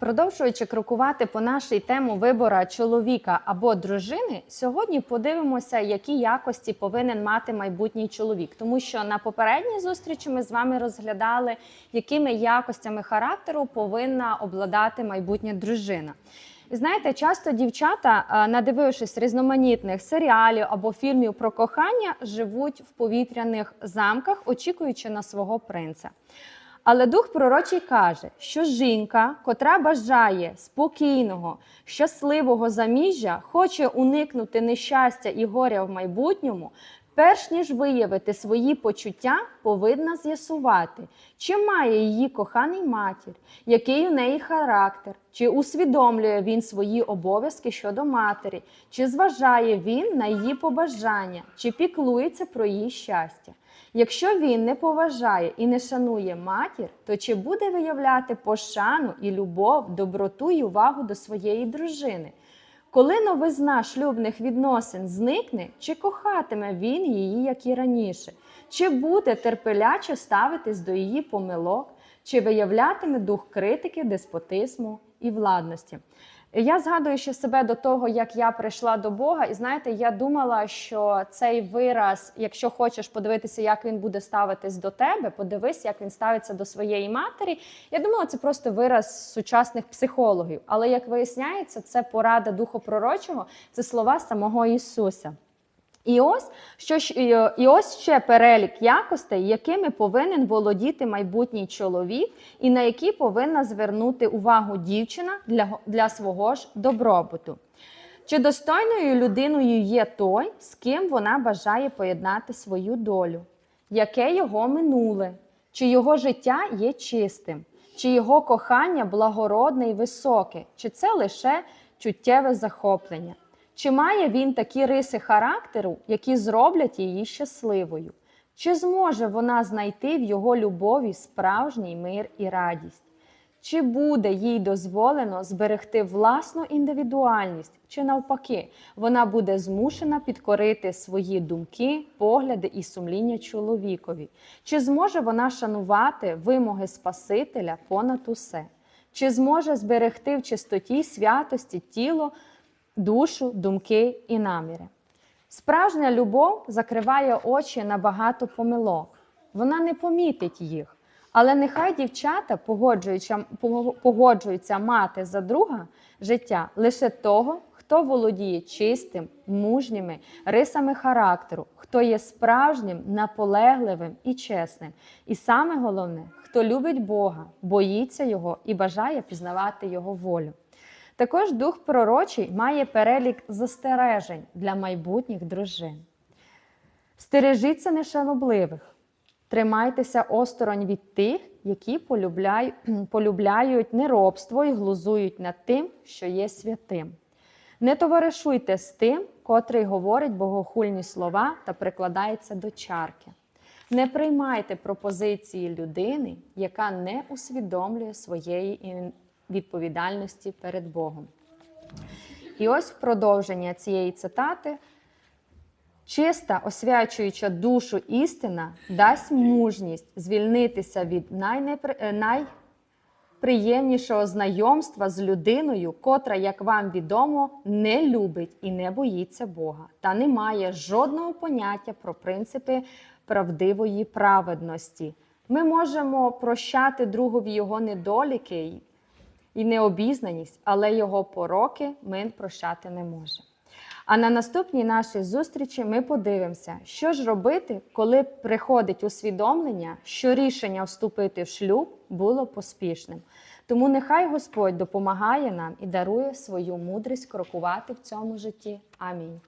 Продовжуючи крокувати по нашій тему вибора чоловіка або дружини, сьогодні подивимося, які якості повинен мати майбутній чоловік. Тому що на попередній зустрічі ми з вами розглядали, якими якостями характеру повинна обладати майбутня дружина. Знаєте, часто дівчата, надивившись різноманітних серіалів або фільмів про кохання, живуть в повітряних замках, очікуючи на свого принца. Але дух пророчий каже, що жінка, котра бажає спокійного, щасливого заміжжя, хоче уникнути нещастя і горя в майбутньому, перш ніж виявити свої почуття, повинна з'ясувати, чи має її коханий матір, який у неї характер, чи усвідомлює він свої обов'язки щодо матері, чи зважає він на її побажання, чи піклується про її щастя. Якщо він не поважає і не шанує матір, то чи буде виявляти пошану і любов, доброту і увагу до своєї дружини? Коли новизна шлюбних відносин зникне, чи кохатиме він її, як і раніше, чи буде терпеляче ставитись до її помилок, чи виявлятиме дух критики, деспотизму і владності? Я згадую ще себе до того, як я прийшла до Бога, і знаєте, я думала, що цей вираз, якщо хочеш подивитися, як він буде ставитись до тебе, подивись, як він ставиться до своєї матері. Я думала, це просто вираз сучасних психологів. Але як виясняється, це порада духопророчого, це слова самого Ісуса. І ось що і, ось ще перелік якостей, якими повинен володіти майбутній чоловік, і на які повинна звернути увагу дівчина для, для свого ж добробуту. Чи достойною людиною є той, з ким вона бажає поєднати свою долю? Яке його минуле? Чи його життя є чистим? Чи його кохання благородне і високе? Чи це лише чуттєве захоплення? Чи має він такі риси характеру, які зроблять її щасливою? Чи зможе вона знайти в його любові справжній мир і радість? Чи буде їй дозволено зберегти власну індивідуальність, чи навпаки, вона буде змушена підкорити свої думки, погляди і сумління чоловікові? Чи зможе вона шанувати вимоги Спасителя понад усе? Чи зможе зберегти в чистоті святості тіло, душу, думки і наміри? Справжня любов закриває очі на багато помилок. Вона не помітить їх. Але нехай дівчата погоджуються, мати за друга життя лише того, хто володіє чистим, мужніми рисами характеру, хто є справжнім, наполегливим і чесним. І саме головне, хто любить Бога, боїться Його і бажає пізнавати Його волю. Також дух пророчий має перелік застережень для майбутніх дружин. Стережіться нешанобливих, тримайтеся осторонь від тих, які полюбляють, неробство і глузують над тим, що є святим. Не товаришуйте з тим, котрий говорить богохульні слова та прикладається до чарки. Не приймайте пропозиції людини, яка не усвідомлює своєї відповідальності перед Богом. І ось в продовження цієї цитати Чиста, освячуюча душу істина дасть мужність звільнитися від найнепри... е, найприємнішого знайомства з людиною, котра, як вам відомо, не любить і не боїться Бога, та не має жодного поняття про принципи правдивої праведності. Ми можемо прощати другові його недоліки і необізнаність, але його пороки ми прощати не можемо. А на наступній нашій зустрічі ми подивимося, що ж робити, коли приходить усвідомлення, що рішення вступити в шлюб було поспішним. Тому нехай Господь допомагає нам і дарує свою мудрість крокувати в цьому житті. Амінь.